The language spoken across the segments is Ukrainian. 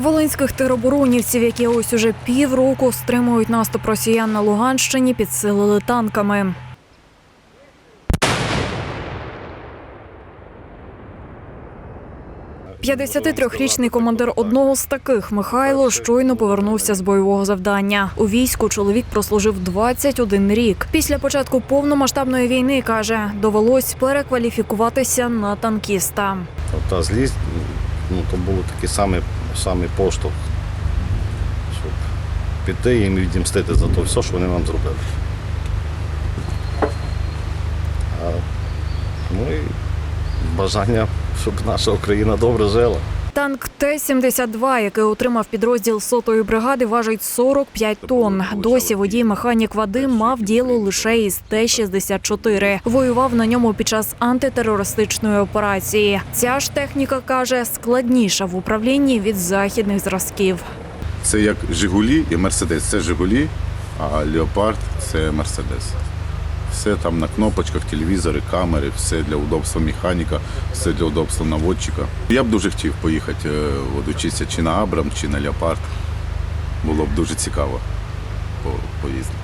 Волинських тероборонівців, які ось уже півроку стримують наступ росіян на Луганщині, підсилили танками. – 53-річний командир одного з таких Михайло щойно повернувся з бойового завдання. У війську чоловік прослужив 21 рік. Після початку повномасштабної війни каже, довелось перекваліфікуватися на танкіста. Та злість, ну, то був такий самий, самий поштовх, щоб піти їм і відімстити за те що вони нам зробили. А, ну і бажання, щоб наша Україна добре жила. Танк Т-72, який отримав підрозділ сотої бригади, важить 45 тонн. Досі водій-механік Вадим мав діло лише із Т-64. Воював на ньому під час антитерористичної операції. Ця ж техніка каже складніша в управлінні від західних зразків. Це як Жигулі і Мерседес. Це Жигулі, а Леопард це Мерседес. Все там на кнопочках, телевізори, камери, все для удобства механіка, все для удобства наводчика. Я б дуже хотів поїхати е, чи на Абрам, чи на Леопард. Було б дуже цікаво поїздити,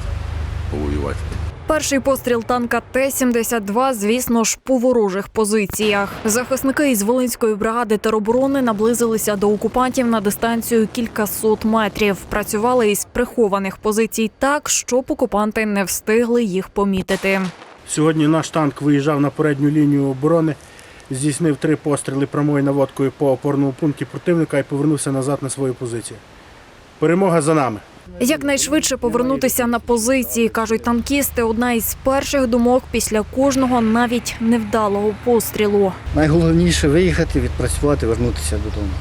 повоювати. Перший постріл танка Т-72, звісно ж, по ворожих позиціях. Захисники із Волинської бригади тероборони наблизилися до окупантів на дистанцію кількасот метрів. Працювали із прихованих позицій так, щоб окупанти не встигли їх помітити. Сьогодні наш танк виїжджав на передню лінію оборони, здійснив три постріли прямою наводкою по опорному пункті противника і повернувся назад на свою позицію. Перемога за нами. Якнайшвидше повернутися на позиції, кажуть танкісти. Одна із перших думок після кожного навіть невдалого пострілу. Найголовніше виїхати, відпрацювати, вернутися додому.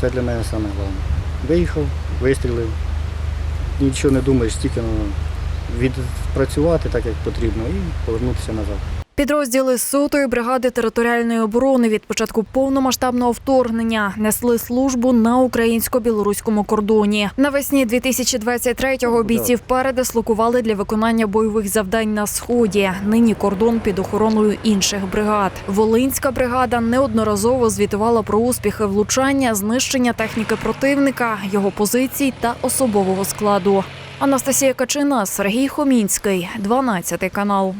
Це для мене саме головне. Виїхав, вистрілив, нічого не думаєш, тільки ну, відпрацювати так, як потрібно, і повернутися назад. Підрозділи сотої бригади територіальної оборони від початку повномасштабного вторгнення несли службу на українсько-білоруському кордоні. Навесні 2023-го бійців передислокували для виконання бойових завдань на сході. Нині кордон під охороною інших бригад. Волинська бригада неодноразово звітувала про успіхи влучання, знищення техніки противника, його позицій та особового складу. Анастасія Качина, Сергій Хомінський, 12 канал.